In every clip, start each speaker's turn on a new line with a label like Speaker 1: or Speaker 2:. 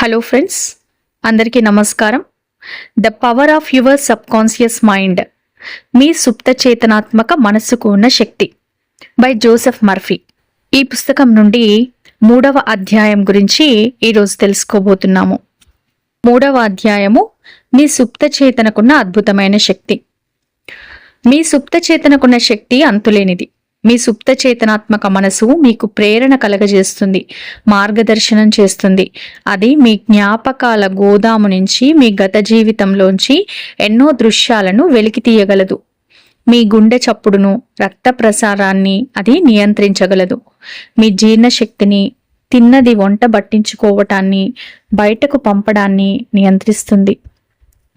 Speaker 1: Hello friends అందరికీ నమస్కారం. The power of your subconscious mind మీ సుప్త చేతనాత్మక మనస్సుకు ఉన్న శక్తి. బై జోసెఫ్ మర్ఫీ ఈ పుస్తకం నుండి మూడవ అధ్యాయం గురించి ఈరోజు తెలుసుకోబోతున్నాము. మూడవ అధ్యాయము మీ సుప్త చేతనకున్న అద్భుతమైన శక్తి. మీ సుప్త చేతనకున్న శక్తి అంతులేనిది. మీ సుప్త చేతనాత్మక మనసు మీకు ప్రేరణ కలగజేస్తుంది మార్గదర్శనం చేస్తుంది. అది మీ జ్ఞాపకాల గోదాము నుంచి మీ గత జీవితంలోంచి ఎన్నో దృశ్యాలను వెలికి తీయగలదు. మీ గుండె చప్పుడును రక్త ప్రసారాన్ని అది నియంత్రించగలదు. మీ జీర్ణశక్తిని తిన్నది వంట బట్టించుకోవటాన్ని బయటకు పంపడాన్ని నియంత్రిస్తుంది.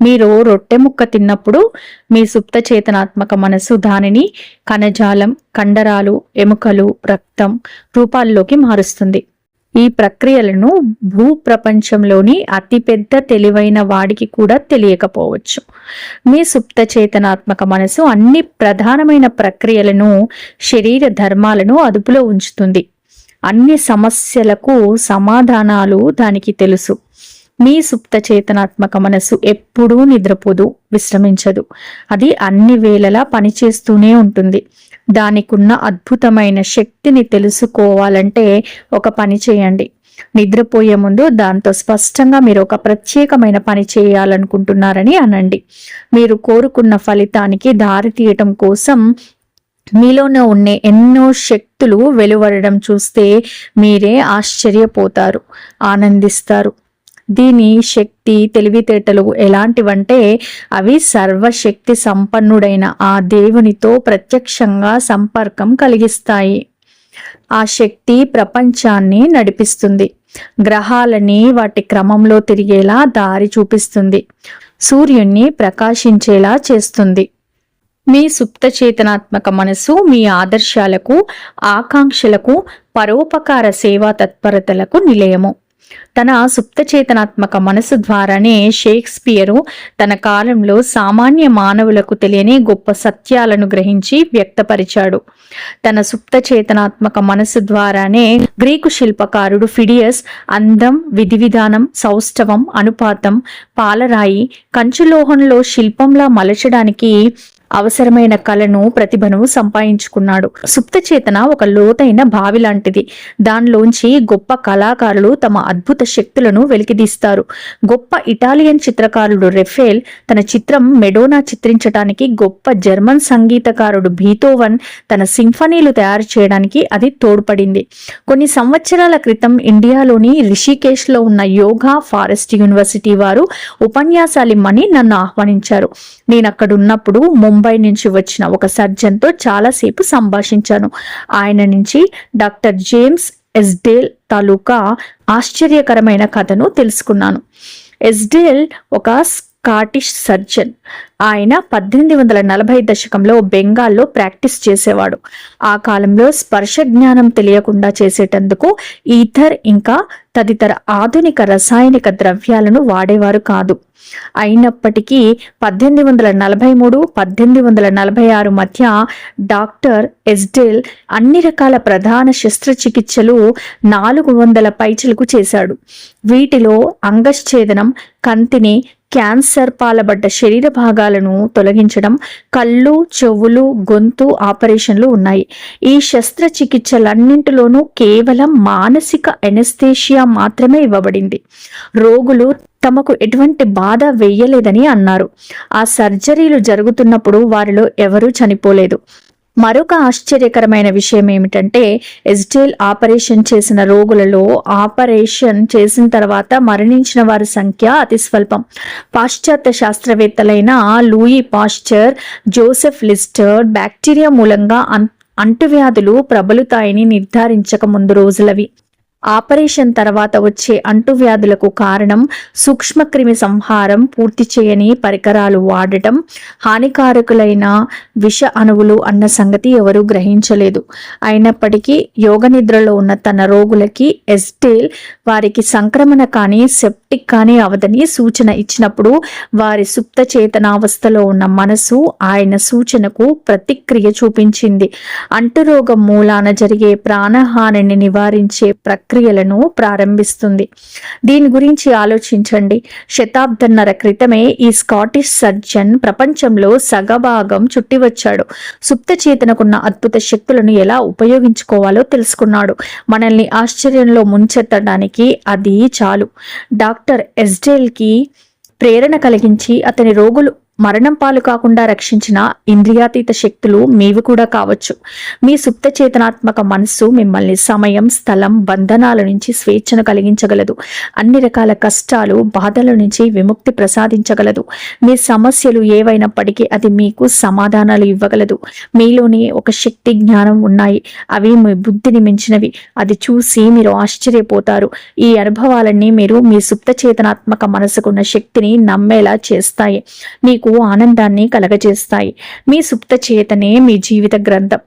Speaker 1: మీరు రొట్టె ముక్క తిన్నప్పుడు మీ సుప్త చేతనాత్మక మనసు దానిని కణజాలం కండరాలు ఎముకలు రక్తం రూపాల్లోకి మారుస్తుంది. ఈ ప్రక్రియలను భూ ప్రపంచంలోని అతిపెద్ద తెలివైన వాడికి కూడా తెలియకపోవచ్చు. మీ సుప్త చేతనాత్మక మనసు అన్ని ప్రధానమైన ప్రక్రియలను శరీర ధర్మాలను అదుపులో ఉంచుతుంది. అన్ని సమస్యలకు సమాధానాలు దానికి తెలుసు. మీ సుప్త చేతనాత్మక మనసు ఎప్పుడూ నిద్రపోదు విశ్రమించదు. అది అన్ని వేళలా పనిచేస్తూనే ఉంటుంది. దానికున్న అద్భుతమైన శక్తిని తెలుసుకోవాలంటే ఒక పని చేయండి. నిద్రపోయే ముందు దాంతో స్పష్టంగా మీరు ఒక ప్రత్యేకమైన పని చేయాలనుకుంటున్నారని అనండి. మీరు కోరుకున్న ఫలితానికి దారి తీయటం కోసం మీలోనే ఉండే ఎన్నో శక్తులు వెలువడడం చూస్తే మీరే ఆశ్చర్యపోతారు ఆనందిస్తారు. దీని శక్తి తెలివితేటలు ఎలాంటివంటే అవి సర్వశక్తి సంపన్నుడైన ఆ దేవునితో ప్రత్యక్షంగా సంపర్కం కలిగిస్తాయి. ఆ శక్తి ప్రపంచాన్ని నడిపిస్తుంది. గ్రహాలని వాటి క్రమంలో తిరిగేలా దారి చూపిస్తుంది. సూర్యుణ్ణి ప్రకాశించేలా చేస్తుంది. మీ సుప్త చేతనాత్మక మనసు మీ ఆదర్శాలకు ఆకాంక్షలకు పరోపకార సేవా తత్పరతలకు నిలయము. తన సుప్తచేతనాత్మక మనసు ద్వారానే షేక్స్పియరు తన కాలంలో సామాన్య మానవులకు తెలియని గొప్ప సత్యాలను గ్రహించి వ్యక్తపరిచాడు. తన సుప్త చేతనాత్మక మనసు ద్వారానే గ్రీకు శిల్పకారుడు ఫిడియస్ అందం విధి విధానం సౌష్ఠవం అనుపాతం పాలరాయి కంచులోహంలో శిల్పంలా మలచడానికి అవసరమైన కళను ప్రతిభను సంపాదించుకున్నాడు. సుప్త చేతన ఒక లోతైన బావి లాంటిది. దానిలోంచి గొప్ప కళాకారులు తమ అద్భుత శక్తులను వెలికితీస్తారు. గొప్ప ఇటాలియన్ చిత్రకారుడు రెఫేల్ తన చిత్రం మెడోనా చిత్రించడానికి గొప్ప జర్మన్ సంగీతకారుడు బీతోవన్ తన సింఫనీలు తయారు చేయడానికి అది తోడ్పడింది. కొన్ని సంవత్సరాల క్రితం ఇండియాలోని రిషికేష్లో ఉన్న యోగా ఫారెస్ట్ యూనివర్సిటీ వారు ఉపన్యాసాలిమ్మని నన్ను ఆహ్వానించారు. నేను అక్కడున్నప్పుడు ముంబై ముంబై నుంచి వచ్చిన ఒక సర్జన్తో చాలాసేపు సంభాషించాను. ఆయన నుంచి డాక్టర్ జేమ్స్ ఎస్డేల్ తాలూకా ఆశ్చర్యకరమైన కథను తెలుసుకున్నాను. ఎస్డేల్ ఒక స్కాటిష్ సర్జన్. ఆయన పద్దెనిమిది వందల నలభై దశకంలో బెంగాల్లో ప్రాక్టీస్ చేసేవాడు. ఆ కాలంలో స్పర్శ జ్ఞానం తెలియకుండా చేసేటందుకు ఈథర్ ఇంకా తదితర ఆధునిక రసాయనిక ద్రవ్యాలను వాడేవారు కాదు. అయినప్పటికీ పద్దెనిమిది వందల నలభై మూడు పద్దెనిమిది వందల నలభై ఆరు మధ్య డాక్టర్ ఎస్డెల్ అన్ని రకాల ప్రధాన శస్త్రచికిత్సలు నాలుగు వందల పైచలకు చేశాడు. వీటిలో అంగశ్ఛేదనం కంతిని క్యాన్సర్ పాలబడ్డ శరీర భాగాలను తొలగించడం కళ్ళు చెవులు గొంతు ఆపరేషన్లు ఉన్నాయి. ఈ శస్త్రచికిత్సలన్నింటిలోనూ కేవలం మానసిక ఎనస్థేషియా మాత్రమే ఇవ్వబడింది. రోగులు తమకు ఎటువంటి బాధ వేయలేదని అన్నారు. ఆ సర్జరీలు జరుగుతున్నప్పుడు వారిలో ఎవరూ చనిపోలేదు. మరొక ఆశ్చర్యకరమైన విషయం ఏమిటంటే ఎస్టేల్ ఆపరేషన్ చేసిన రోగులలో ఆపరేషన్ చేసిన తర్వాత మరణించిన వారి సంఖ్య అతి స్వల్పం. పాశ్చాత్య శాస్త్రవేత్తలైన Louis Pasteur Joseph Lister bacteria మూలంగా అంటువ్యాధులు ప్రబలుతాయని నిర్ధారించక ముందు రోజులవి. ఆపరేషన్ తర్వాత వచ్చే అంటువ్యాధులకు కారణం సూక్ష్మక్రిమి సంహారం పూర్తి చేయని పరికరాలు వాడటం హానికారకులైన విష అణువులు అన్న సంగతి ఎవరూ గ్రహించలేదు. అయినప్పటికీ యోగ నిద్రలో ఉన్న తన రోగులకి ఎస్టేల్ వారికి సంక్రమణ కానీ సెప్టిక్ కానీ అవదని సూచన ఇచ్చినప్పుడు వారి సుప్త చేతనావస్థలో ఉన్న మనసు ఆయన సూచనకు ప్రతిక్రియ చూపించింది. అంటురోగం మూలాన జరిగే ప్రాణహానిని నివారించే ప్రక్రియ ప్రక్రియలను ప్రారంభిస్తుంది. దీని గురించి ఆలోచించండి. శతాబ్దన్నర క్రితమే ఈ స్కాటిష్ సర్జన్ ప్రపంచంలో సగభాగం చుట్టి వచ్చాడు సుప్త చేతనకున్న అద్భుత శక్తులను ఎలా ఉపయోగించుకోవాలో తెలుసుకున్నాడు. మనల్ని ఆశ్చర్యంలో ముంచెత్తడానికి అది చాలు. డాక్టర్ ఎస్డేల్కి ప్రేరణ కలిగించి అతని రోగులు మరణం పాలు కాకుండా రక్షించిన ఇంద్రియాతీత శక్తులు మీవి కూడా కావచ్చు. మీ సుప్త చేతనాత్మక మనస్సు మిమ్మల్ని సమయం స్థలం బంధనాల నుంచి స్వేచ్ఛను కలిగించగలదు. అన్ని రకాల కష్టాలు బాధల నుంచి విముక్తి ప్రసాదించగలదు. మీ సమస్యలు ఏవైనప్పటికీ అది మీకు సమాధానాలు ఇవ్వగలదు. మీలోని ఒక శక్తి జ్ఞానం ఉన్నాయి. అవి మీ బుద్ధిని మించినవి. అది చూసి మీరు ఆశ్చర్యపోతారు. ఈ అనుభవాలన్నీ మీరు మీ సుప్త చేతనాత్మక మనసుకున్న శక్తిని నమ్మేలా చేస్తాయి. మీకు ఆనందాన్ని కలగజేస్తాయి. మీ సుప్త చేతనే మీ జీవిత గ్రంథం.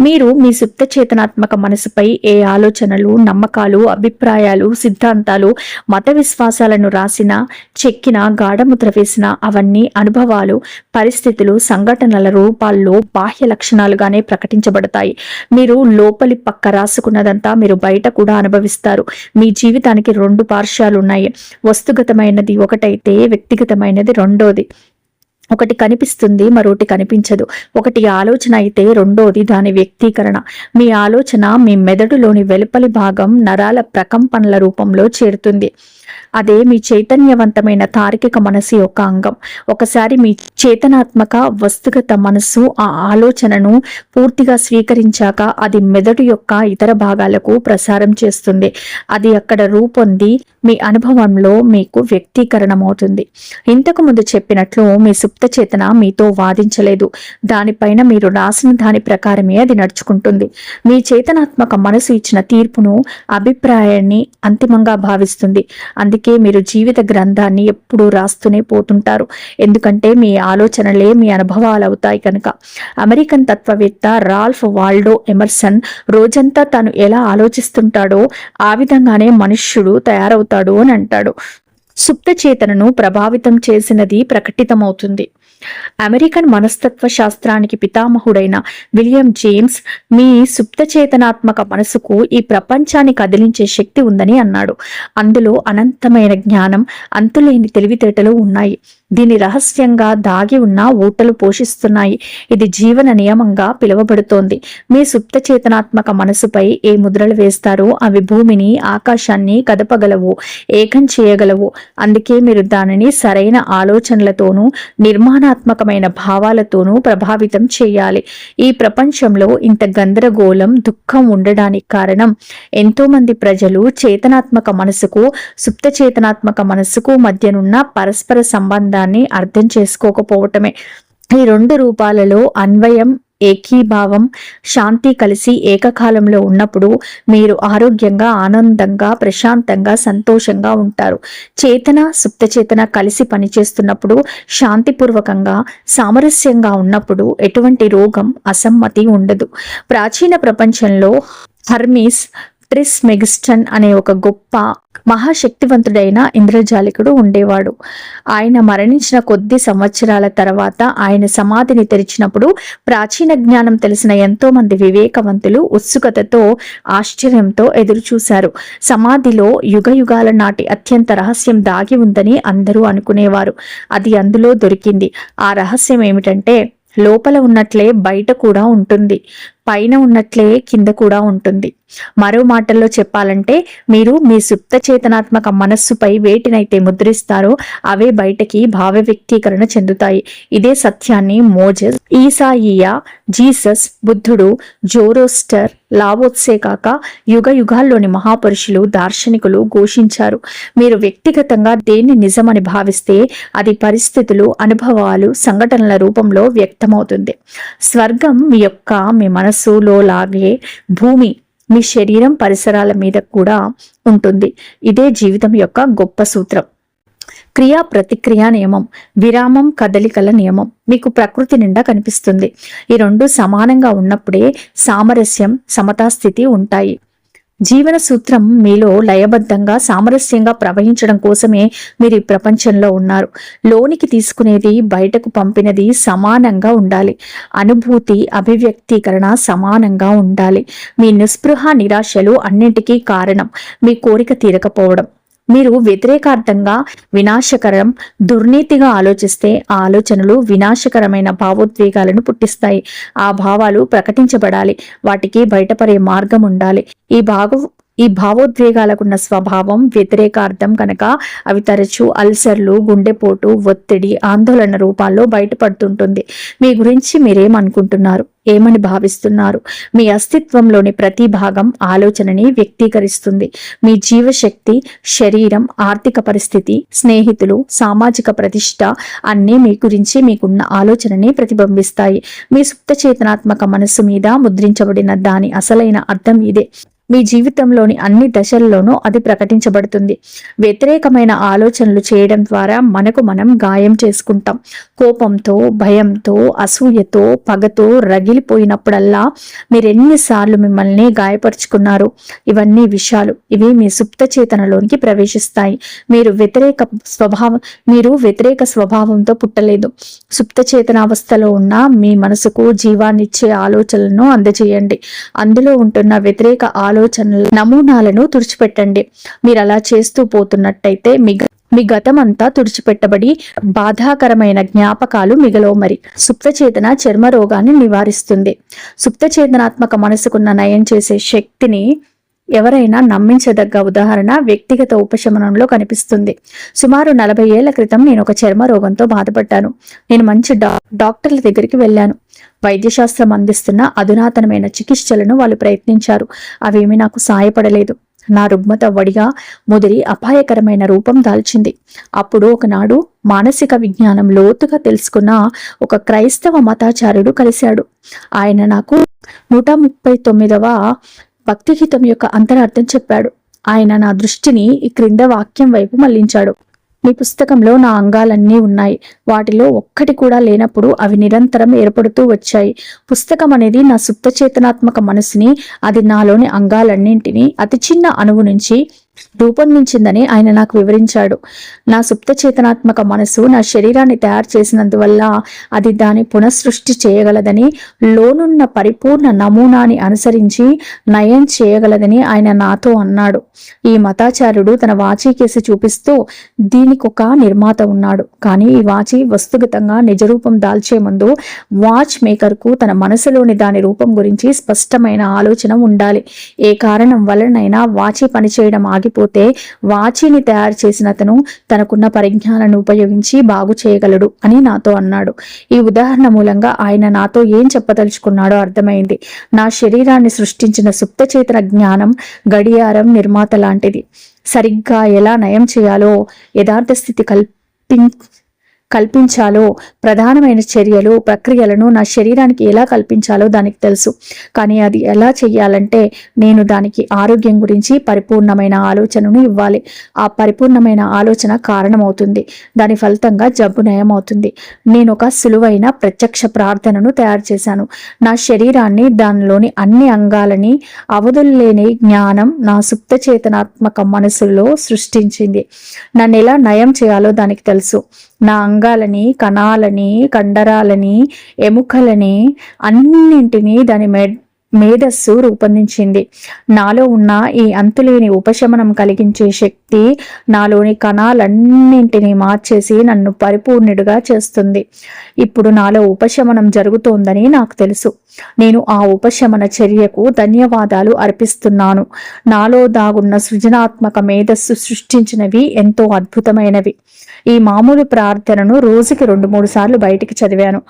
Speaker 1: మీరు మీ సుప్త చేతనాత్మక మనసుపై ఏ ఆలోచనలు నమ్మకాలు అభిప్రాయాలు సిద్ధాంతాలు మత విశ్వాసాలను రాసిన చెక్కిన గాఢముద్ర వేసిన అవన్నీ అనుభవాలు పరిస్థితులు సంఘటనల రూపాల్లో బాహ్య లక్షణాలుగానే ప్రకటించబడతాయి. మీరు లోపలి పక్క రాసుకున్నదంతా మీరు బయట కూడా అనుభవిస్తారు. మీ జీవితానికి రెండు పార్శ్వాలు ఉన్నాయి వస్తుగతమైనది ఒకటైతే వ్యక్తిగతమైనది రెండోది. ఒకటి కనిపిస్తుంది మరొకటి కనిపించదు. ఒకటి ఆలోచన అయితే రెండోది దాని వ్యక్తీకరణ. మీ ఆలోచన మీ మెదడులోని వెలుపలి భాగం నరాల ప్రకంపనల రూపంలో చేరుతుంది. అదే మీ చైతన్యవంతమైన తార్కిక మనసు యొక్క అంగం. ఒకసారి మీ చేతనాత్మక వస్తుగత మనస్సు ఆ ఆలోచనను పూర్తిగా స్వీకరించాక అది మెదడు యొక్క ఇతర భాగాలకు ప్రసారం చేస్తుంది. అది అక్కడ రూపొంది మీ అనుభవంలో మీకు వ్యక్తీకరణమవుతుంది. ఇంతకు ముందు చెప్పినట్లు మీ సుప్త చేతన మీతో వాదించలేదు. దానిపైన మీరు రాసిన దాని ప్రకారమే అది నడుచుకుంటుంది. మీ చేతనాత్మక మనసు ఇచ్చిన తీర్పును అభిప్రాయాన్ని అంతిమంగా భావిస్తుంది. అందుకే మీరు జీవిత గ్రంథాన్ని ఎప్పుడూ రాస్తూనే పోతుంటారు. ఎందుకంటే మీ ఆలోచనలే మీ అనుభవాలు అవుతాయి కనుక. అమెరికన్ తత్వవేత్త రాల్ఫ్ వాల్డో ఎమర్సన్ రోజంతా తాను ఎలా ఆలోచిస్తుంటాడో ఆ విధంగానే మనుష్యుడు తయారవుతాడు. అని అంటాడు. సుప్త చేతనను ప్రభావితం చేసినది ప్రకటితమవుతుంది. అమెరికన్ మనస్తత్వ శాస్త్రానికి పితామహుడైన విలియం జేమ్స్ మీ సుప్త చేతనాత్మక మనసుకు ఈ ప్రపంచాన్ని కదిలించే శక్తి ఉందని అన్నాడు. అందులో అనంతమైన జ్ఞానం అంతులేని తెలివితేటలు ఉన్నాయి. దీని రహస్యంగా దాగి ఉన్న ఊటలు పోషిస్తున్నాయి. ఇది జీవన నియమంగా పిలువబడుతోంది. మీ సుప్త చేతనాత్మక మనసుపై ఏ ముద్రలు వేస్తారో అవి భూమిని ఆకాశాన్ని కదపగలవు ఏకం చేయగలవు. అందుకే మీరు దానిని సరైన ఆలోచనలతోనూ నిర్మాణ నిర్మాణాత్మకమైన భావాలతోనూ ప్రభావితం చేయాలి. ఈ ప్రపంచంలో ఇంత గందరగోళం దుఃఖం ఉండడానికి కారణం ఎంతో మంది ప్రజలు చేతనాత్మక మనసుకు సుప్త చేతనాత్మక మనసుకు మధ్యనున్న పరస్పర సంబంధాన్ని అర్థం చేసుకోకపోవటమే. ఈ రెండు రూపాలలో అన్వయం ఏకీభావం శాంతి కలిసి ఏకకాలంలో ఉన్నప్పుడు మీరు ఆరోగ్యంగా ఆనందంగా ప్రశాంతంగా సంతోషంగా ఉంటారు. చేతన సుప్తచేతన కలిసి పనిచేస్తున్నప్పుడు శాంతిపూర్వకంగా సామరస్యంగా ఉన్నప్పుడు ఎటువంటి రోగం అసమ్మతి ఉండదు. ప్రాచీన ప్రపంచంలో హర్మీస్ ట్రిస్ మెగిస్టన్ అనే ఒక గొప్ప మహాశక్తివంతుడైన ఇంద్రజాలికుడు ఉండేవాడు. ఆయన మరణించిన కొద్ది సంవత్సరాల తర్వాత ఆయన సమాధిని తెరిచినప్పుడు ప్రాచీన జ్ఞానం తెలిసిన ఎంతో మంది వివేకవంతులు ఉత్సుకతతో ఆశ్చర్యంతో ఎదురుచూశారు. సమాధిలో యుగ యుగాల నాటి అత్యంత రహస్యం దాగి ఉందని అందరూ అనుకునేవారు. అది అందులో దొరికింది. ఆ రహస్యం ఏమిటంటే లోపల ఉన్నట్లే బయట కూడా ఉంటుంది. పైన ఉన్నట్లే కింద కూడా ఉంటుంది. మరో మాటల్లో చెప్పాలంటే మీరు మీ సుప్త చేతనాత్మక మనస్సుపై వేటినైతే ముద్రిస్తారో అవే బయటకి భావ వ్యక్తీకరణ చెందుతాయి. ఇదే సత్యాన్ని మోజస్ ఈసాయియా జీసస్ బుద్ధుడు జోరోస్టర్ లావోత్సే కాక యుగ యుగాల్లోని మహాపురుషులు దార్శనికులు ఘోషించారు. మీరు వ్యక్తిగతంగా దేన్ని నిజమని భావిస్తే అది పరిస్థితులు అనుభవాలు సంఘటనల రూపంలో వ్యక్తమవుతుంది. స్వర్గం మీ యొక్క మీ మనస్సులో లాగే భూమి మీ శరీరం పరిసరాల మీద కూడా ఉంటుంది. ఇదే జీవితం యొక్క గొప్ప సూత్రం. క్రియా ప్రతిక్రియ నియమం విరామం కదలికల నియమం మీకు ప్రకృతి నిండా కనిపిస్తుంది. ఈ రెండు సమానంగా ఉన్నప్పుడే సామరస్యం సమతాస్థితి ఉంటాయి. జీవన సూత్రం మీలో లయబద్ధంగా సామరస్యంగా ప్రవహించడం కోసమే మీరు ఈ ప్రపంచంలో ఉన్నారు. లోనికి తీసుకునేది బయటకు పంపినది సమానంగా ఉండాలి. అనుభూతి అభివ్యక్తీకరణ సమానంగా ఉండాలి. మీ నిస్పృహ నిరాశలు అన్నింటికీ కారణం. మీ కోరిక తీరకపోవడం. మీరు వ్యతిరేకార్థంగా వినాశకరం దుర్నీతిగా ఆలోచిస్తే ఆ ఆలోచనలు వినాశకరమైన భావోద్వేగాలను పుట్టిస్తాయి. ఆ భావాలు ప్రకటించబడాలి. వాటికి బయటపడే మార్గం ఉండాలి. ఈ భావ ఈ భావోద్వేగాలకున్న స్వభావం వ్యతిరేకార్థం కనుక అవి తరచూ అల్సర్లు గుండెపోటు ఒత్తిడి ఆందోళన రూపాల్లో బయటపడుతుంటుంది. మీ గురించి మీరేమనుకుంటున్నారు? ఏమని భావిస్తున్నారు? మీ అస్తిత్వంలోని ప్రతి భాగం ఆలోచనని వ్యక్తీకరిస్తుంది. మీ జీవశక్తి శరీరం ఆర్థిక పరిస్థితి స్నేహితులు సామాజిక ప్రతిష్ట అన్నీ మీ గురించి మీకున్న ఆలోచనని ప్రతిబింబిస్తాయి. మీ సుప్త చేతనాత్మక మనస్సు మీద ముద్రించబడిన దాని అసలైన అర్థం ఇదే. మీ జీవితంలోని అన్ని దశల్లోనూ అది ప్రకటించబడుతుంది. వ్యతిరేకమైన ఆలోచనలు చేయడం ద్వారా మనకు మనం గాయం చేసుకుంటాం. కోపంతో భయంతో అసూయతో పగతో రగిలిపోయినప్పుడల్లా మీరు ఎన్నిసార్లు మిమ్మల్ని గాయపరుచుకున్నారు? ఇవన్నీ విషయాలు ఇవి మీ సుప్త చేతనలోనికి ప్రవేశిస్తాయి. మీరు వ్యతిరేక స్వభావం మీరు వ్యతిరేక స్వభావంతో పుట్టలేదు. సుప్త చేతనావస్థలో ఉన్న మీ మనసుకు జీవాన్నిచ్చే ఆలోచనలను అందజేయండి. అందులో ఉంటున్న వ్యతిరేక ఆలోచనల నమూనాలను తుడిచిపెట్టండి. మీరు అలా చేస్తూ పోతున్నట్టయితే మీ మీ గతం అంతా తుడిచిపెట్టబడి బాధాకరమైన జ్ఞాపకాలు మిగలవు మరి. సుప్తచేతన చర్మ రోగాన్ని నివారిస్తుంది. సుప్తచేతనాత్మక మనసుకున్న నయం చేసే శక్తిని ఎవరైనా నమ్మించదగ్గ ఉదాహరణ వ్యక్తిగత ఉపశమనంలో కనిపిస్తుంది. సుమారు నలభై ఏళ్ళ క్రితం నేను ఒక చర్మ రోగంతో బాధపడ్డాను. నేను మంచి డా డాక్టర్ల దగ్గరికి వెళ్ళాను. వైద్యశాస్త్రం అందిస్తున్న అధునాతనమైన చికిత్సలను వాళ్ళు ప్రయత్నించారు. అవేమీ నాకు సాయపడలేదు. నా రుగ్మత వడిగా ముదిరి అపాయకరమైన రూపం దాల్చింది. అప్పుడు ఒకనాడు మానసిక విజ్ఞానం లోతుగా తెలుసుకున్న ఒక క్రైస్తవ మతాచార్యుడు కలిశాడు. ఆయన నాకు నూట ముప్పై తొమ్మిదవ భక్తిగీతం యొక్క అంతరార్థం చెప్పాడు. ఆయన నా దృష్టిని ఈ క్రింద వాక్యం వైపు మళ్ళించాడు మీ పుస్తకంలో నా అంగాలన్నీ ఉన్నాయి. వాటిలో ఒక్కటి కూడా లేనప్పుడు అవి నిరంతరం ఏర్పడుతూ వచ్చాయి. పుస్తకం అనేది నా సుప్త చేతనాత్మక మనసుని అది నాలోని అంగాలన్నింటినీ అతి చిన్న అణువు నుంచి రూపొందించిందని ఆయన నాకు వివరించాడు. నా సుప్త చేతనాత్మక మనసు నా శరీరాన్ని తయారు చేసినందువల్ల అది దాని పునఃసృష్టి చేయగలదని లోనున్న పరిపూర్ణ నమూనాని అనుసరించి నయం చేయగలదని ఆయన నాతో అన్నాడు. ఈ మతాచార్యుడు తన వాచి కేసి చూపిస్తూ దీనికొక నిర్మాత ఉన్నాడు. కానీ ఈ వాచి వస్తుగతంగా నిజరూపం దాల్చే ముందు వాచ్ మేకర్కు తన మనసులోని దాని రూపం గురించి స్పష్టమైన ఆలోచన ఉండాలి. ఏ కారణం వలనైనా వాచి పనిచేయడం ఆగిపోతే వాచిని తయారు చేసిన అతను తనకున్న పరిజ్ఞానాన్ని ఉపయోగించి బాగు చేయగలడు అని నాతో అన్నాడు. ఈ ఉదాహరణ మూలంగా ఆయన నాతో ఏం చెప్పదలుచుకున్నాడో అర్థమైంది. నా శరీరాన్ని సృష్టించిన సుప్తచేతన జ్ఞానం గడియారం నిర్మాత లాంటిది. సరిగ్గా ఎలా నయం చేయాలో యథార్థ స్థితి కల్పించ కల్పించాలో ప్రధానమైన చర్యలు ప్రక్రియలను నా శరీరానికి ఎలా కల్పించాలో దానికి తెలుసు. కానీ అది ఎలా చెయ్యాలంటే నేను దానికి ఆరోగ్యం గురించి పరిపూర్ణమైన ఆలోచనను ఇవ్వాలి. ఆ పరిపూర్ణమైన ఆలోచన కారణమవుతుంది. దాని ఫలితంగా జబ్బు నయమవుతుంది. నేను ఒక సులువైన ప్రత్యక్ష ప్రార్థనను తయారు చేశాను. నా శరీరాన్ని దానిలోని అన్ని అంగాలని అవధుల్లేని జ్ఞానం నా సుప్త చేతనాత్మక మనసులో సృష్టించింది. నన్ను ఎలా నయం చేయాలో దానికి తెలుసు. నా అంగాలని కణాలని కండరాలని ఎముకలని అన్నింటినీ దాని మెడ్ మేధస్సు రూపొందించింది. నాలో ఉన్న ఈ అంతులేని ఉపశమనం కలిగించే శక్తి నాలోని కణాలన్నింటినీ మార్చేసి నన్ను పరిపూర్ణుడిగా చేస్తుంది. ఇప్పుడు నాలో ఉపశమనం జరుగుతోందని నాకు తెలుసు. నేను ఆ ఉపశమన చర్యకు ధన్యవాదాలు అర్పిస్తున్నాను. నాలో దాగున్న సృజనాత్మక మేధస్సు సృష్టించినవి ఎంతో అద్భుతమైనవి. ఈ మామూలు ప్రార్థనను రోజుకి రెండు మూడు సార్లు బయటికి చదివాను.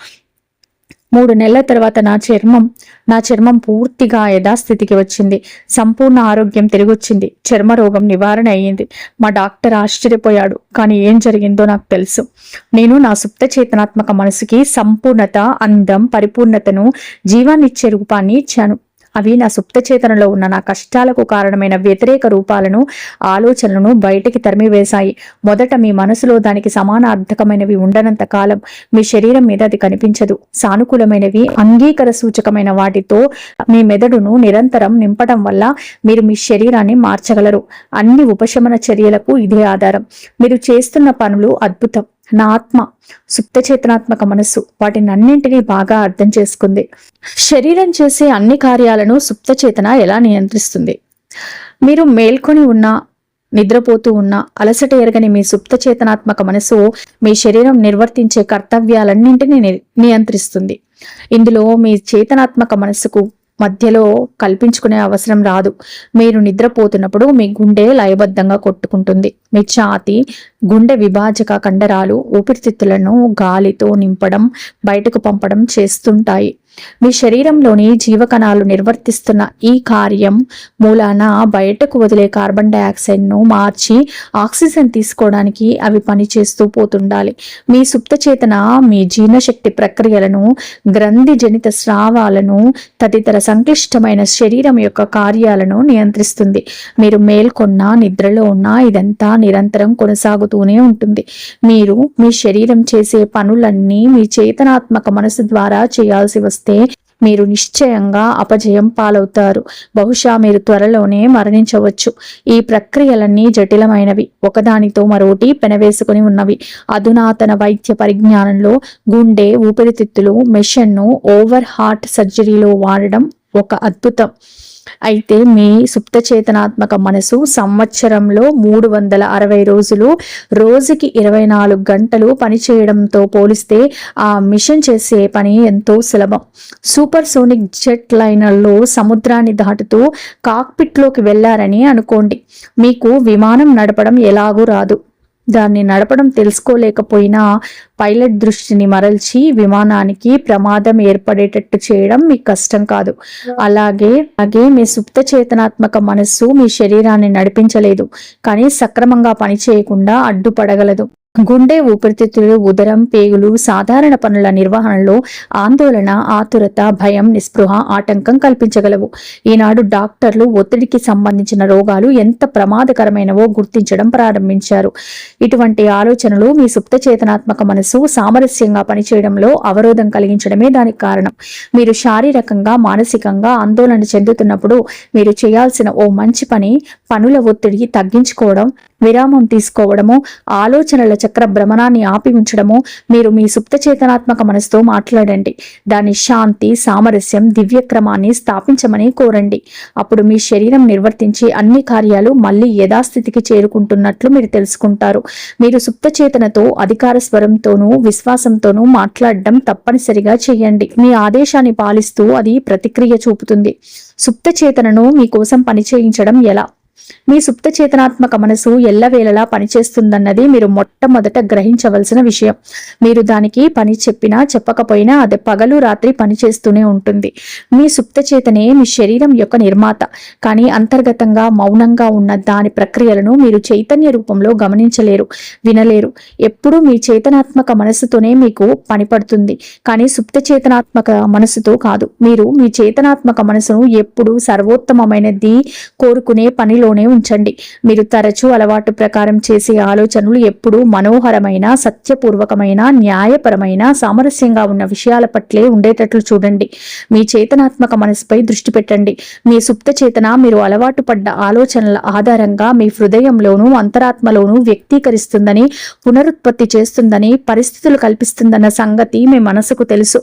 Speaker 1: మూడు నెలల తర్వాత నా చర్మం నా చర్మం పూర్తిగా యథాస్థితికి వచ్చింది. సంపూర్ణ ఆరోగ్యం తిరిగొచ్చింది. చర్మ రోగం నివారణ అయ్యింది. మా డాక్టర్ ఆశ్చర్యపోయాడు. కానీ ఏం జరిగిందో నాకు తెలుసు. నేను నా సుప్త చేతనాత్మక మనసుకి సంపూర్ణత అందం పరిపూర్ణతను జీవాన్నిచ్చే రూపాన్ని ఇచ్చాను. అవి నా సుప్త చేతనలో ఉన్న నా కష్టాలకు కారణమైన వ్యతిరేక రూపాలను ఆలోచనలను బయటికి తరిమివేశాయి. మొదట మీ మనసులో దానికి సమానార్థకమైనవి ఉండనంత కాలం మీ శరీరం మీద అది కనిపించదు. సానుకూలమైనవి అంగీకర సూచకమైన వాటితో మీ మెదడును నిరంతరం నింపడం వల్ల మీరు మీ శరీరాన్ని మార్చగలరు. అన్ని ఉపశమన చర్యలకు ఇదే ఆధారం. మీరు చేస్తున్న పనులు అద్భుతం. నా ఆత్మ సుప్త చేతనాత్మక మనస్సు వాటిని అన్నింటినీ బాగా అర్థం చేసుకుంది. శరీరం చేసే అన్ని కార్యాలను సుప్త చేతన ఎలా నియంత్రిస్తుంది? మీరు మేల్కొని ఉన్న నిద్రపోతూ ఉన్న అలసట ఎరగని మీ సుప్త చేతనాత్మక మనసు మీ శరీరం నిర్వర్తించే కర్తవ్యాలన్నింటినీ ని- నియంత్రిస్తుంది. ఇందులో మీ చేతనాత్మక మనస్సుకు మధ్యలో కల్పించుకునే అవసరం రాదు. మీరు నిద్రపోతున్నప్పుడు మీ గుండె లయబద్ధంగా కొట్టుకుంటుంది. మీ ఛాతి గుండె విభాజక కండరాలు ఊపిరితిత్తులను గాలితో నింపడం బయటకు పంపడం చేస్తుంటాయి. మీ శరీరంలోని జీవకణాలు నిర్వర్తిస్తున్న ఈ కార్యం మూలాన బయటకు వదిలే కార్బన్ డయాక్సైడ్ను మార్చి ఆక్సిజన్ తీసుకోవడానికి అవి పనిచేస్తూ పోతుండాలి. మీ సుప్త చేతన మీ జీర్ణశక్తి ప్రక్రియలను గ్రంథి జనిత స్రావాలను తదితర సంక్లిష్టమైన శరీరం యొక్క కార్యాలను నియంత్రిస్తుంది. మీరు మేల్కొన్న నిద్రలో ఉన్న ఇదంతా నిరంతరం కొనసాగుతూనే ఉంటుంది. మీరు మీ శరీరం చేసే పనులన్నీ మీ చేతనాత్మక మనసు ద్వారా చేయాల్సి వస్తుంది చేస్తే మీరు నిశ్చయంగా అపజయం పాలవుతారు. బహుశా మీరు త్వరలోనే మరణించవచ్చు. ఈ ప్రక్రియలన్నీ జటిలమైనవి. ఒకదానితో మరోటి పెనవేసుకుని ఉన్నవి. అధునాతన వైద్య పరిజ్ఞానంలో గుండె ఊపిరితిత్తులు మెషిన్ను ఓవర్ హార్ట్ సర్జరీలో వాడడం ఒక అద్భుతం. అయితే మీ సుప్త చేతనాత్మక మనసు సంవత్సరంలో మూడు వందల అరవై రోజులు రోజుకి ఇరవై నాలుగు గంటలు పనిచేయడంతో పోలిస్తే ఆ మిషన్ చేసే పని ఎంతో సులభం. సూపర్ సోనిక్ జెట్ లైనర్లో సముద్రాన్ని దాటుతూ కాక్పిట్లోకి వెళ్ళారని అనుకోండి. మీకు విమానం నడపడం ఎలాగూ రాదు. దాన్ని నడపడం తెలుసుకోలేకపోయినా పైలట్ దృష్టిని మరల్చి విమానానికి ప్రమాదం ఏర్పడేటట్టు చేయడం మీకు కష్టం కాదు. అలాగే అలాగే మీ సుప్త చేతనాత్మక మనస్సు మీ శరీరాన్ని నడిపించలేదు కానీ సక్రమంగా పనిచేయకుండా అడ్డుపడగలదు. గుండె ఊపిరితిత్తులు ఉదరం పేగులు సాధారణ పనుల నిర్వహణలో ఆందోళన ఆతురత భయం నిస్పృహ ఆటంకం కల్పించగలవు. ఈనాడు డాక్టర్లు ఒత్తిడికి సంబంధించిన రోగాలు ఎంత ప్రమాదకరమైనవో గుర్తించడం ప్రారంభించారు. ఇటువంటి ఆలోచనలు మీ సుప్త చేతనాత్మక మనసు సామరస్యంగా పనిచేయడంలో అవరోధం కలిగించడమే దానికి కారణం. మీరు శారీరకంగా మానసికంగా ఆందోళన చెందుతున్నప్పుడు మీరు చేయాల్సిన ఓ మంచి పని పనుల ఒత్తిడి తగ్గించుకోవడం విరామం తీసుకోవడము ఆలోచనల చక్ర భ్రమణాన్ని ఆపి ఉంచడము మీరు మీ సుప్త చేతనాత్మక మనసుతో మాట్లాడండి. దాని శాంతి సామరస్యం దివ్యక్రమాన్ని స్థాపించమని కోరండి. అప్పుడు మీ శరీరం నిర్వర్తించి అన్ని కార్యాలు మళ్ళీ యథాస్థితికి చేరుకుంటున్నట్లు మీరు తెలుసుకుంటారు. మీరు సుప్త చేతనతో అధికార స్వరంతోనూ విశ్వాసంతోనూ మాట్లాడడం తప్పనిసరిగా చేయండి. మీ ఆదేశాన్ని పాలిస్తూ అది ప్రతిక్రియ చూపుతుంది. సుప్త చేతనను మీకోసం పనిచేయించడం ఎలా? మీ సుప్త చేతనాత్మక మనసు ఎల్లవేళలా పనిచేస్తుందన్నది మీరు మొట్టమొదట గ్రహించవలసిన విషయం. మీరు దానికి పని చెప్పినా చెప్పకపోయినా అది పగలు రాత్రి పనిచేస్తూనే ఉంటుంది. మీ సుప్త చేతనే మీ శరీరం యొక్క నిర్మాత. కానీ అంతర్గతంగా మౌనంగా ఉన్న దాని ప్రక్రియలను మీరు చైతన్య రూపంలో గమనించలేరు వినలేరు. ఎప్పుడూ మీ చేతనాత్మక మనసుతోనే మీకు పనిపడుతుంది. కానీ సుప్త చేతనాత్మక మనసుతో కాదు. మీరు మీ చేతనాత్మక మనసును ఎప్పుడు సర్వోత్తమమైనది కోరుకునే పనిలోనే ఉంచండి. మీరు తరచూ అలవాటు ప్రకారం చేసే ఆలోచనలు ఎప్పుడూ మనోహరమైన సత్యపూర్వకమైన న్యాయపరమైన సామరస్యంగా ఉన్న విషయాల పట్లే ఉండేటట్లు చూడండి. మీ చేతనాత్మక మనసుపై దృష్టి పెట్టండి. మీ సుప్త చేతన మీరు అలవాటు పడ్డ ఆలోచనల ఆధారంగా మీ హృదయంలోనూ అంతరాత్మలోనూ వ్యక్తీకరిస్తుందని పునరుత్పత్తి చేస్తుందని పరిస్థితులు కల్పిస్తుందన్న సంగతి మీ మనసుకు తెలుసు.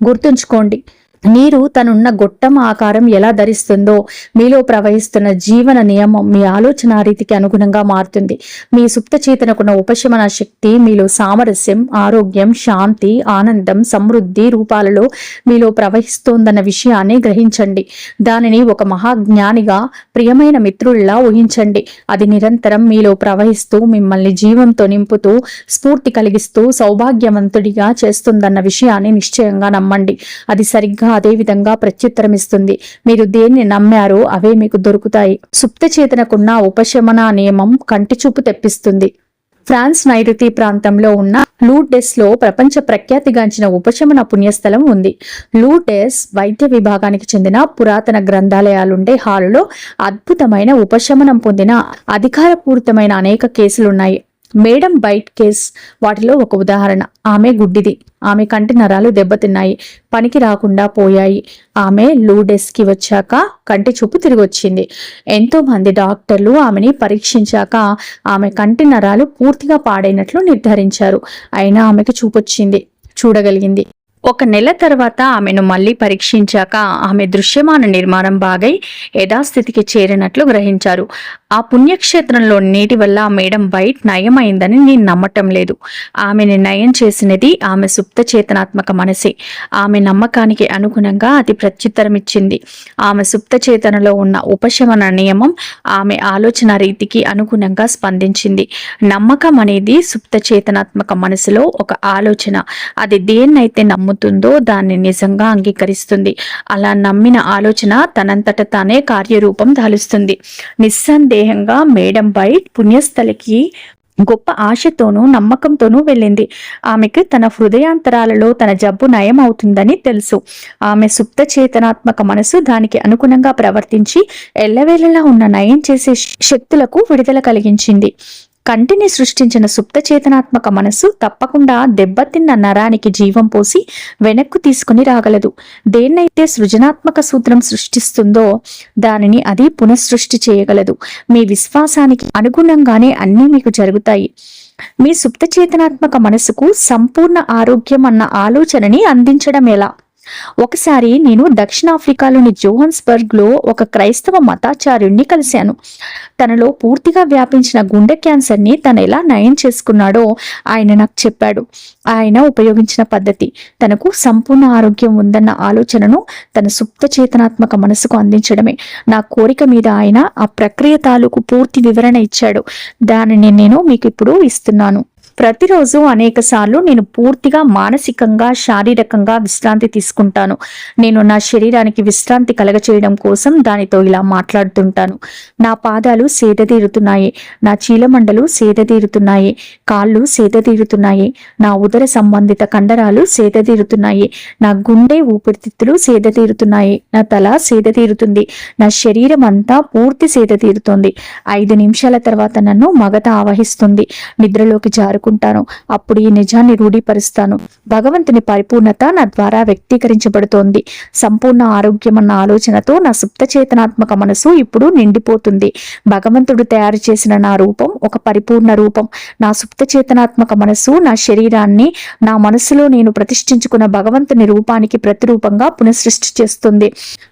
Speaker 1: గుర్తుంచుకోండి. నీరు తనున్న గొట్టం ఆకారం ఎలా ధరిస్తుందో మీలో ప్రవహిస్తున్న జీవన నియమం మీ ఆలోచన రీతికి అనుగుణంగా మారుతుంది. మీ సుప్త చేతనకున్న ఉపశమన శక్తి మీలో సామరస్యం ఆరోగ్యం శాంతి ఆనందం సమృద్ధి రూపాలలో మీలో ప్రవహిస్తోందన్న విషయాన్ని గ్రహించండి. దానిని ఒక మహాజ్ఞానిగా ప్రియమైన మిత్రుల్లా ఊహించండి. అది నిరంతరం మీలో ప్రవహిస్తూ మిమ్మల్ని జీవంతో నింపుతూ స్ఫూర్తి కలిగిస్తూ సౌభాగ్యవంతుడిగా చేస్తుందన్న విషయాన్ని నిశ్చయంగా నమ్మండి. అది సరిగ్గా అదే విధంగా ఇస్తుంది మీరు దేన్ని నమ్మారో అవే మీకు దొరుకుతాయి. సుప్త చేతనకున్న ఉపశమన నియమం కంటి చూపు తెప్పిస్తుంది. ఫ్రాన్స్ నైరుతి ప్రాంతంలో ఉన్న లూడెస్లో ప్రపంచ ప్రఖ్యాతిగాంచిన ఉపశమన పుణ్యస్థలం ఉంది. లూడెస్ వైద్య విభాగానికి చెందిన పురాతన గ్రంథాలయాలుండే హాలులో అద్భుతమైన ఉపశమనం పొందిన అధికారపూరితమైన అనేక కేసులున్నాయి. మేడం బైట్ కేస్ వాటిలో ఒక ఉదాహరణ. ఆమె గుడ్డిది. ఆమె కంటి నరాలు దెబ్బతిన్నాయి. పనికి రాకుండా పోయాయి. ఆమె లూడెస్కి వచ్చాక కంటి చూపు తిరిగి వచ్చింది ఎంతోమంది డాక్టర్లు ఆమెని పరీక్షించాక ఆమె కంటి నరాలు పూర్తిగా పాడైనట్లు నిర్ధారించారు. అయినా ఆమెకు చూపొచ్చింది చూడగలిగింది. ఒక నెల తర్వాత ఆమెను మళ్ళీ పరీక్షించాక ఆమె దృశ్యమాన నిర్మాణం బాగై యథాస్థితికి చేరినట్లు గ్రహించారు. ఆ పుణ్యక్షేత్రంలో నీటి వల్ల మేడం వైట్ నయమైందని నేను నమ్మటం లేదు. ఆమెని నయం చేసినది ఆమె సుప్త చేతనాత్మక మనసే. ఆమె నమ్మకానికి అనుగుణంగా అది ప్రత్యుత్తరం ఇచ్చింది ఆమె సుప్త చేతనలో ఉన్న ఉపశమన నియమం ఆమె ఆలోచన రీతికి అనుగుణంగా స్పందించింది. నమ్మకం అనేది సుప్త చేతనాత్మక మనసులో ఒక ఆలోచన. అది దేన్నైతే నమ్ముతుందో దాన్ని నిజంగా అంగీకరిస్తుంది. అలా నమ్మిన ఆలోచన తనంతట తానే కార్యరూపం దాలుస్తుంది. నిస్సందేహంగా మేడం బైట్ పుణ్యస్థలికి గొప్ప ఆశతోనూ నమ్మకంతోనూ వెళ్ళింది. ఆమెకు తన హృదయాంతరాలలో తన జబ్బు నయం అవుతుందని తెలుసు. ఆమె సుప్త చేతనాత్మక మనసు దానికి అనుగుణంగా ప్రవర్తించి ఎల్లవేళలా ఉన్న నయం చేసే శక్తులకు విడుదల కలిగించింది. కంటిని సృష్టించిన సుప్త చేతనాత్మక తప్పకుండా దెబ్బతిన్న నరానికి జీవం పోసి వెనక్కు తీసుకుని రాగలదు. దేన్నైతే సృజనాత్మక సూత్రం సృష్టిస్తుందో దానిని అది పునఃసృష్టి చేయగలదు. మీ విశ్వాసానికి అనుగుణంగానే అన్నీ మీకు జరుగుతాయి. మీ సుప్త చేతనాత్మక మనసుకు సంపూర్ణ ఆరోగ్యం అన్న ఆలోచనని అందించడం ఎలా? ఒకసారి నేను దక్షిణాఫ్రికాలోని జోహన్స్బర్గ్లో ఒక క్రైస్తవ మతాచార్యుణ్ణి కలిశాను. తనలో పూర్తిగా వ్యాపించిన గుండె క్యాన్సర్ని తను ఎలా నయం చేసుకున్నాడో ఆయన నాకు చెప్పాడు. ఆయన ఉపయోగించిన పద్ధతి తనకు సంపూర్ణ ఆరోగ్యం ఉందన్న ఆలోచనను తన సుప్త చేతనాత్మక మనసుకు అందించడమే. నా కోరిక మీద ఆయన ఆ ప్రక్రియ తాలూకు పూర్తి వివరణ ఇచ్చాడు. దానిని నేను మీకు ఇప్పుడు ఇస్తున్నాను. ప్రతిరోజు అనేక సార్లు నేను పూర్తిగా మానసికంగా శారీరకంగా విశ్రాంతి తీసుకుంటాను. నేను నా శరీరానికి విశ్రాంతి కలగచేయడం కోసం దానితో ఇలా మాట్లాడుతుంటాను. నా పాదాలు సేదతీరుతున్నాయి. నా చీలమండలు సేదతీరుతున్నాయి. కాళ్ళు సేదతీరుతున్నాయి. నా ఉదర సంబంధిత కండరాలు సేదతీరుతున్నాయి. నా గుండె ఊపిరితిత్తులు సేదతీరుతున్నాయి. నా తల సేదతీరుతుంది. నా శరీరం అంతా పూర్తి సేదతీరుతోంది. ఐదు నిమిషాల తర్వాత నన్ను మగత ఆవహిస్తుంది. నిద్రలోకి జారుకు చేరుకుంటాను అప్పుడు ఈ నిజాన్ని రూఢీపరుస్తాను భగవంతుని పరిపూర్ణత నా ద్వారా వ్యక్తీకరించబడుతోంది. సంపూర్ణ ఆరోగ్యం అన్న ఆలోచనతో నా సుప్త చేతనాత్మక మనసు ఇప్పుడు నిండిపోతుంది. భగవంతుడు తయారు చేసిన నా రూపం ఒక పరిపూర్ణ రూపం. నా సుప్త చేతనాత్మక మనసు నా శరీరాన్ని నా మనసులో నేను ప్రతిష్ఠించుకున్న భగవంతుని రూపానికి ప్రతిరూపంగా పునఃసృష్టి చేస్తుంది.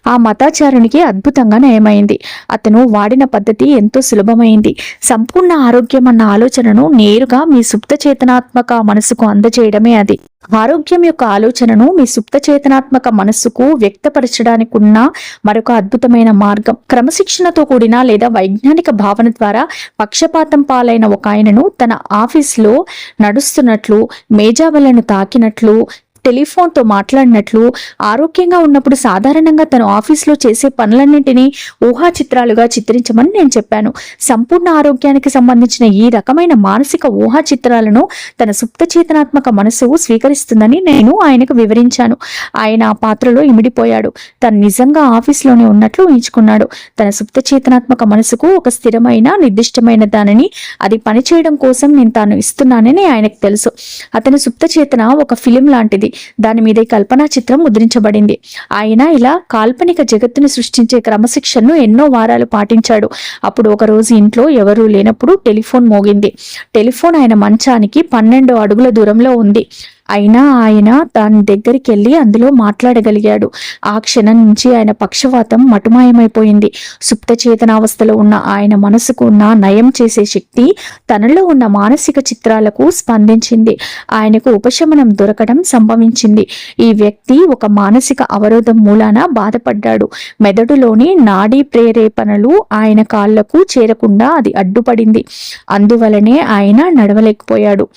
Speaker 1: ఆ మతాచారునికి అద్భుతంగా నయమైంది. అతను వాడిన పద్ధతి ఎంతో సులభమైంది. సంపూర్ణ ఆరోగ్యం అన్న ఆలోచనను నేరుగా మీ సుప్త చేతనాత్మక మనసుకు అందజేయడమే అది. ఆరోగ్యం యొక్క ఆలోచనను మీ సుప్త చేతనాత్మక మనస్సుకు వ్యక్తపరచడానికి ఉన్న మరొక అద్భుతమైన మార్గం. క్రమశిక్షణతో కూడిన లేదా వైజ్ఞానిక భావన ద్వారా పక్షపాతం పాలైన ఒక ఆయనను తన ఆఫీస్లో నడుస్తున్నట్లు మేజావలను తాకినట్లు టెలిఫోన్తో మాట్లాడినట్లు ఆరోగ్యంగా ఉన్నప్పుడు సాధారణంగా తను ఆఫీస్లో చేసే పనులన్నింటినీ ఊహా చిత్రాలుగా చిత్రించమని నేను చెప్పాను. సంపూర్ణ ఆరోగ్యానికి సంబంధించిన ఈ రకమైన మానసిక ఊహా చిత్రాలను తన సుప్త చేతనాత్మక మనసు స్వీకరిస్తుందని నేను ఆయనకు వివరించాను. ఆయన ఆ పాత్రలో ఇమిడిపోయాడు. తను నిజంగా ఆఫీస్లోనే ఉన్నట్లు ఊహించుకున్నాడు. తన సుప్త చేతనాత్మక మనసుకు ఒక స్థిరమైన నిర్దిష్టమైన దానిని అది పనిచేయడం కోసం నేను తాను ఇస్తున్నానని ఆయనకు తెలుసు. అతని సుప్త చేతన ఒక ఫిలిం లాంటిది. దాని మీద కల్పనా చిత్రం ముద్రించబడింది. ఆయన ఇలా కాల్పనిక జగత్తుని సృష్టించే క్రమశిక్షణను ఎన్నో వారాలు పాటించాడు. అప్పుడు ఒక రోజు ఇంట్లో ఎవరూ లేనప్పుడు టెలిఫోన్ మోగింది. టెలిఫోన్ ఆయన మంచానికి పన్నెండు అడుగుల దూరంలో ఉంది. అయినా ఆయన దాని దగ్గరికి వెళ్ళి అందులో మాట్లాడగలిగాడు. ఆ క్షణం నుంచి ఆయన పక్షవాతం మటుమాయమైపోయింది. సుప్త చేతనావస్థలో ఉన్న ఆయన మనసుకు ఉన్న నయం చేసే శక్తి తనలో ఉన్న మానసిక చిత్రాలకు స్పందించింది. ఆయనకు ఉపశమనం దొరకడం సంభవించింది. ఈ వ్యక్తి ఒక మానసిక అవరోధం మూలాన బాధపడ్డాడు. మెదడులోని నాడీ ప్రేరేపణలు ఆయన కాళ్ళకు చేరకుండా అది అడ్డుపడింది. అందువలనే ఆయన నడవలేకపోయాడు.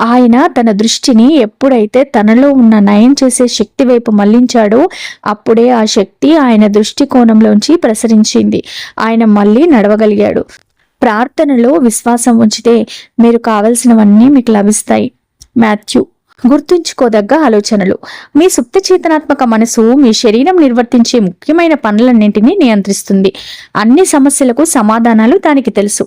Speaker 1: ఆయన తన దృష్టిని ఎప్పుడైతే తనలో ఉన్న నయం చేసే శక్తి వైపు మళ్ళించాడో అప్పుడే ఆ శక్తి ఆయన దృష్టి కోణంలోంచి ప్రసరించింది. ఆయన మళ్ళీ నడవగలిగాడు. ప్రార్థనలో విశ్వాసం ఉంచితే మీరు కావలసినవన్నీ మీకు లభిస్తాయి. మాథ్యూ గుర్తుంచుకోదగ్గ ఆలోచనలు. మీ సుప్త చేతనాత్మక మనసు మీ శరీరం నిర్వర్తించే ముఖ్యమైన పనులన్నింటినీ నియంత్రిస్తుంది. అన్ని సమస్యలకు సమాధానాలు దానికి తెలుసు.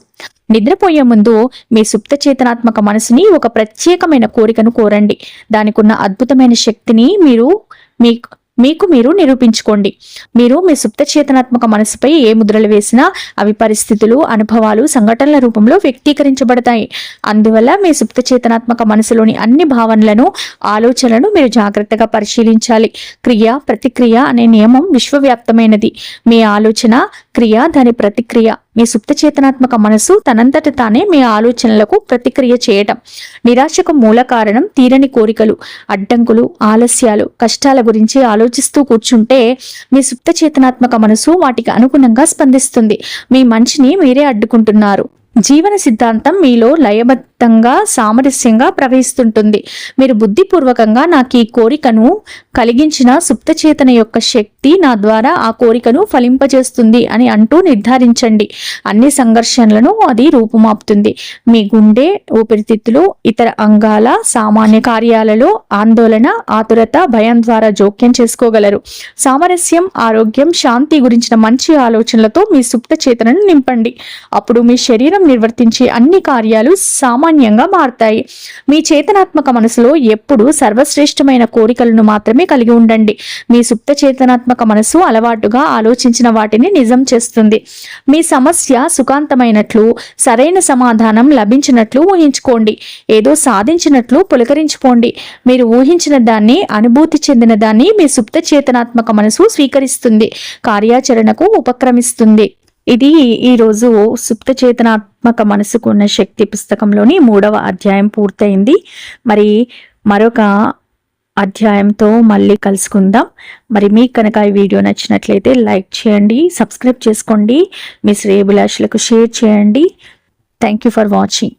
Speaker 1: నిద్రపోయే ముందు మీ సుప్త చేతనాత్మక మనసుని ఒక ప్రత్యేకమైన కోరికను కోరండి. దానికున్న అద్భుతమైన శక్తిని మీరు మీ మీకు మీరు నిరూపించుకోండి. మీరు మీ సుప్త చేతనాత్మక మనసుపై ఏ ముద్రలు వేసినా అవి పరిస్థితులు అనుభవాలు సంఘటనల రూపంలో వ్యక్తీకరించబడతాయి. అందువల్ల మీ సుప్త చేతనాత్మక మనసులోని అన్ని భావనలను ఆలోచనలను మీరు జాగ్రత్తగా పరిశీలించాలి. క్రియ ప్రతిక్రియ అనే నియమం విశ్వవ్యాప్తమైనది. మీ ఆలోచన క్రియ దాని ప్రతిక్రియ. మీ సుప్తచేతనాత్మక మనసు తనంతట తానే మీ ఆలోచనలకు ప్రతిక్రియ చేయటం. నిరాశకు మూల కారణం తీరని కోరికలు అడ్డంకులు ఆలస్యాలు కష్టాల గురించి ఆలోచిస్తూ కూర్చుంటే మీ సుప్తచేతనాత్మక మనసు వాటికి అనుగుణంగా స్పందిస్తుంది. మీ మంచిని మీరే అడ్డుకుంటున్నారు. జీవన సిద్ధాంతం మీలో లయబద్ధంగా సామరస్యంగా ప్రవహిస్తుంటుంది. మీరు బుద్ధిపూర్వకంగా నాకు ఈ కోరికను కలిగించిన సుప్తచేతన యొక్క శక్తి నా ద్వారా ఆ కోరికను ఫలింపజేస్తుంది అని అంటూ నిర్ధారించండి. అన్ని సంఘర్షణలను అది రూపుమాపుతుంది. మీ గుండె ఊపిరితిత్తులు ఇతర అంగాల సామాన్య కార్యాలలో ఆందోళన ఆతురత భయం ద్వారా జోక్యం చేసుకోగలరు. సామరస్యం ఆరోగ్యం శాంతి గురించిన మంచి ఆలోచనలతో మీ సుప్త చేతనను నింపండి. అప్పుడు మీ శరీరం నిర్వర్తించే అన్ని కార్యాలు సామాన్యంగా మారుతాయి. మీ చేతనాత్మక మనసులో ఎప్పుడు సర్వశ్రేష్టమైన కోరికలను మాత్రమే కలిగి ఉండండి. మీ సుప్త చేతనాత్మక మనసు అలవాటుగా ఆలోచించిన వాటిని నిజం చేస్తుంది. మీ సమస్య సుఖాంతమైనట్లు సరైన సమాధానం లభించినట్లు ఊహించుకోండి. ఏదో సాధించినట్లు పులకరించుకోండి. మీరు ఊహించిన దాన్ని అనుభూతి చెందిన దాన్ని మీ సుప్త చేతనాత్మక మనసు స్వీకరిస్తుంది. కార్యాచరణకు ఉపక్రమిస్తుంది. ఇది ఈరోజు సుప్త చేతనాత్మక మనసుకు ఉన్న శక్తి పుస్తకంలోని మూడవ అధ్యాయం పూర్తయింది. మరి మరొక అధ్యాయంతో మళ్ళీ కలుసుకుందాం. మరి మీకు కనుక ఈ వీడియో నచ్చినట్లయితే లైక్ చేయండి సబ్స్క్రైబ్ చేసుకోండి మీ శ్రేయభిలాషులకు షేర్ చేయండి. Thank you for watching